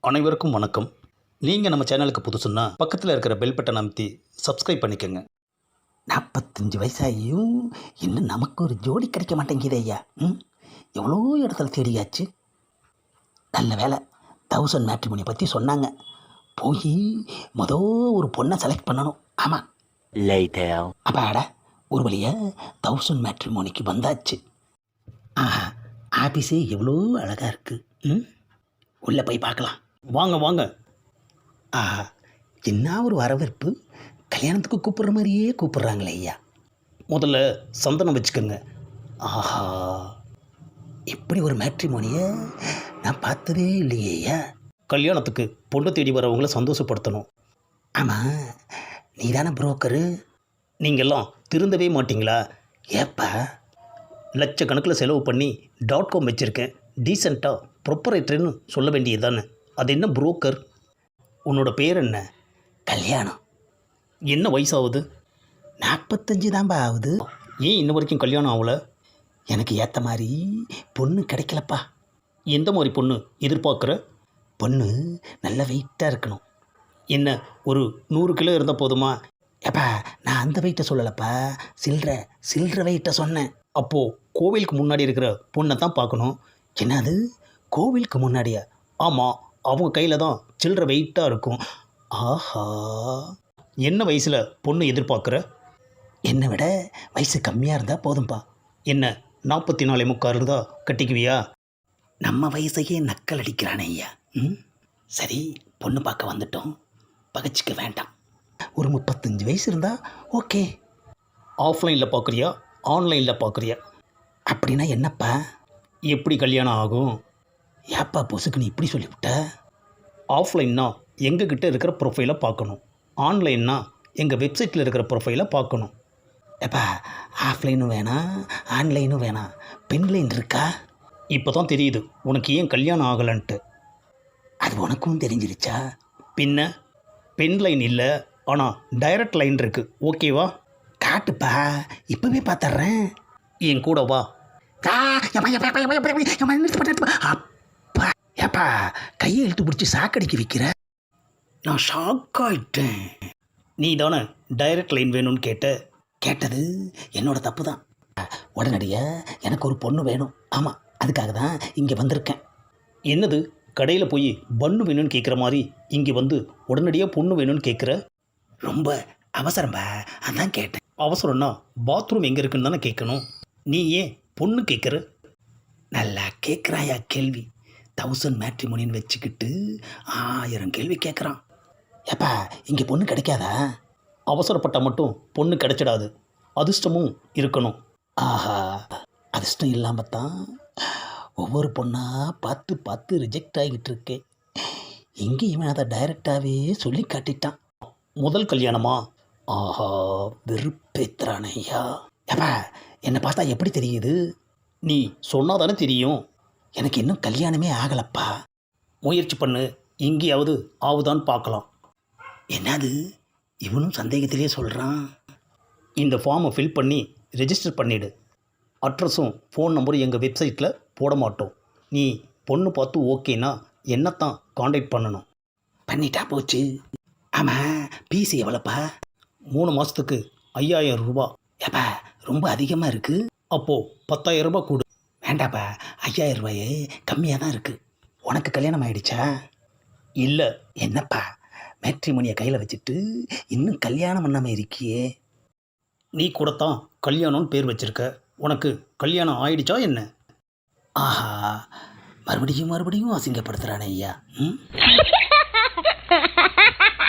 அனைவருக்கும் வணக்கம். நீங்கள் நம்ம சேனலுக்கு புதுசுன்னா பக்கத்தில் இருக்கிற பெல் பட்டன் அமைத்தி சப்ஸ்கிரைப் பண்ணிக்கோங்க. நாற்பத்தஞ்சு வயசாகியும் இன்னும் நமக்கு ஒரு ஜோடி கிடைக்க மாட்டேங்குது ஐயா. ம்? எவ்வளோ இடத்துல தேடியாச்சு? நல்ல வேலை தௌசண்ட் மேட்ரிமோனி பற்றி சொன்னாங்க. போய் மொத ஒரு பொண்ணை செலக்ட் பண்ணணும். ஆமாம். அப்பாடா ஒரு வழியாக தௌசண்ட் மேட்ரிமோனிக்கு வந்தாச்சு. ஆஹா ஆஃபீஸே எவ்வளோ அழகாக இருக்குது ம்? உள்ளே போய் பார்க்கலாம். வாங்க வாங்க. ஆஹா என்ன ஒரு வரவேற்பு? கல்யாணத்துக்கு கூப்பிட்ற மாதிரியே கூப்பிட்றாங்களே ஐயா. முதல்ல சந்தனம் வச்சுக்கோங்க. ஆஹா. இப்படி ஒரு மேட்ரிமோனியை நான் பார்த்ததே இல்லையே ஐயா. கல்யாணத்துக்கு பொண்ணு தேடி வரவங்கள சந்தோஷப்படுத்தணும். ஆமாம் நீ தானே புரோக்கரு நீங்கள்லாம் திருந்தவே மாட்டிங்களா? ஏப்பா லட்சக்கணக்கில் செலவு பண்ணி டாட் காம் வச்சுருக்கேன். டீசெண்டாக ப்ரொப்பரேட்டர்னு சொல்ல வேண்டியது தானே அது என்ன புரோக்கர் உன்னோட பேர் என்ன? கல்யாணம். என்ன வயசாகுது? நாற்பத்தஞ்சு தான்பா ஆகுது. ஏன் இன்ன வரைக்கும் கல்யாணம் ஆகல? எனக்கு ஏற்ற மாதிரி பொண்ணு கிடைக்கலப்பா. எந்த மாதிரி பொண்ணு எதிர்பார்க்குற? பொண்ணு நல்ல வெயிட்டாக இருக்கணும். என்ன ஒரு நூறு கிலோ இருந்தால் போதுமா? ஏப்பா நான் அந்த வெயிட்டை சொல்லலப்பா. சில்லற சில்லற வெயிட்டை சொன்னேன். அப்போது கோவிலுக்கு முன்னாடி இருக்கிற பொண்ணை தான் பார்க்கணும். என்னது? கோவிலுக்கு முன்னாடியா? ஆமாம் அவங்க கையில் தான் சில்லற வெயிட்டாக இருக்கும். ஆஹா. என்ன வயசில் பொண்ணு எதிர்பார்க்குற? என்னை விட வயசு கம்மியாக இருந்தால் போதும்பா. என்ன நாற்பத்தி நாலு முக்கால் இருந்தால் கட்டிக்குவியா? நம்ம வயசையே நக்கல் அடிக்கிறானே ஐயா. ம்? சரி பொண்ணு பார்க்க வந்துட்டோம். பகச்சிக்க வேண்டாம். ஒரு முப்பத்தஞ்சு வயசு இருந்தால் ஓகே. ஆஃப்லைனில் பார்க்குறியா ஆன்லைனில் பார்க்குறியா அப்படின்னா என்னப்பா? எப்படி கல்யாணம் ஆகும்? ஏப்பா பொசுக்கு நீ இப்படி சொல்லிவிட்ட ஆஃப்லைன்னா எங்ககிட்ட இருக்கிற ப்ரொஃபைலை பார்க்கணும் ஆன்லைன்னா எங்கள் வெப்சைட்டில் இருக்கிற ப்ரொஃபைலை பார்க்கணும் ஏப்பா ஆஃப்லைனும் வேணாம் ஆன்லைனும் வேணாம் பென்லைன் இருக்கா இப்போ தான் தெரியுது உனக்கு ஏன் கல்யாணம் ஆகலன்ட்டு அது உனக்கும் தெரிஞ்சிருச்சா பின்ன பென் லைன் இல்லை ஆனால் டைரக்ட் லைன் இருக்குது ஓகேவா காட்டுப்பா இப்போவே பார்த்துட்றேன் என் கூட வா ஏப்பா கையை இழுத்து பிடிச்சி சாக்கடிக்க வைக்கிற? நான் ஷாக் ஆயிட்டேன். நீ தானே டைரக்ட் லைன் வேணும்னு கேட்ட? கேட்டது என்னோட தப்பு தான் உடனடியாக எனக்கு ஒரு பொண்ணு வேணும். ஆமாம் அதுக்காக தான் இங்கே வந்திருக்கேன். என்னது? கடையில் போய் பன்னு வேணும்னு கேட்குற மாதிரி இங்கே வந்து உடனடியாக பொண்ணு வேணும்னு கேட்குற ரொம்ப அவசரம்பா அதான் கேட்டேன். அவசரம்னா பாத்ரூம் எங்கே இருக்குன்னு தானே கேட்கணும் நீ ஏன் பொண்ணு கேட்குற நல்லா கேட்குறாயா கேள்வி. தௌசண்ட் மேட்ரிமோனின்னு வச்சுக்கிட்டு ஆயிரம் கேள்வி கேட்குறான் ஏப்பா இங்கே பொண்ணு கிடைக்காதா? அவசரப்பட்டால் மட்டும் பொண்ணு கிடைச்சிடாது. அதிர்ஷ்டமும் இருக்கணும். ஆஹா அதிர்ஷ்டம் இல்லாமல் தான் ஒவ்வொரு பொண்ணாக பார்த்து பார்த்து ரிஜெக்ட் ஆகிட்டு இருக்கேன் இங்கே இவன் அதை டைரெக்டாகவே சொல்லி காட்டிட்டான். முதல் கல்யாணமா? ஆஹா வெறுப்பேத்துறானையா ஏப்பா என்னை பார்த்தா எப்படி தெரியுது? நீ சொன்னால் தானே தெரியும். எனக்கு இன்னும் கல்யாணமே ஆகலப்பா. முயற்சி பண்ணு. எங்கேயாவது ஆவுதான்னு பார்க்கலாம். என்னது? இவனும் சந்தேகத்திலே சொல்கிறான் இந்த ஃபார்மை ஃபில் பண்ணி ரெஜிஸ்டர் பண்ணிவிடு அட்ரஸும் ஃபோன் நம்பரும் எங்கள் வெப்சைட்டில் போட மாட்டோம். நீ பொண்ணு பார்த்து ஓகேனா என்னத்தான் காண்டாக்ட் பண்ணணும்? பண்ணிட்டா போச்சு. ஆமாம் பீஸ் எவ்வளோப்பா? மூணு மாதத்துக்கு ஐயாயிரம் ரூபா. ஏப்பா ரொம்ப அதிகமாக இருக்குது அப்போது பத்தாயிரம் ரூபாய் கொடு. ஏண்டாப்பா ஐயாயிரம் ரூபாயே கம்மியாக தான் இருக்குது உனக்கு கல்யாணம் ஆயிடுச்சா? இல்லை என்னப்பா மேட்ரிமோனியை கையில் வச்சுட்டு இன்னும் கல்யாணம் பண்ணாமல் இருக்கியே. நீ கூடத்தான் கல்யாணம்னு பேர் வச்சிருக்க. உனக்கு கல்யாணம் ஆயிடுச்சா என்ன? ஆஹா மறுபடியும் மறுபடியும் அசிங்கப்படுத்துகிறானே ஐயா. ம்?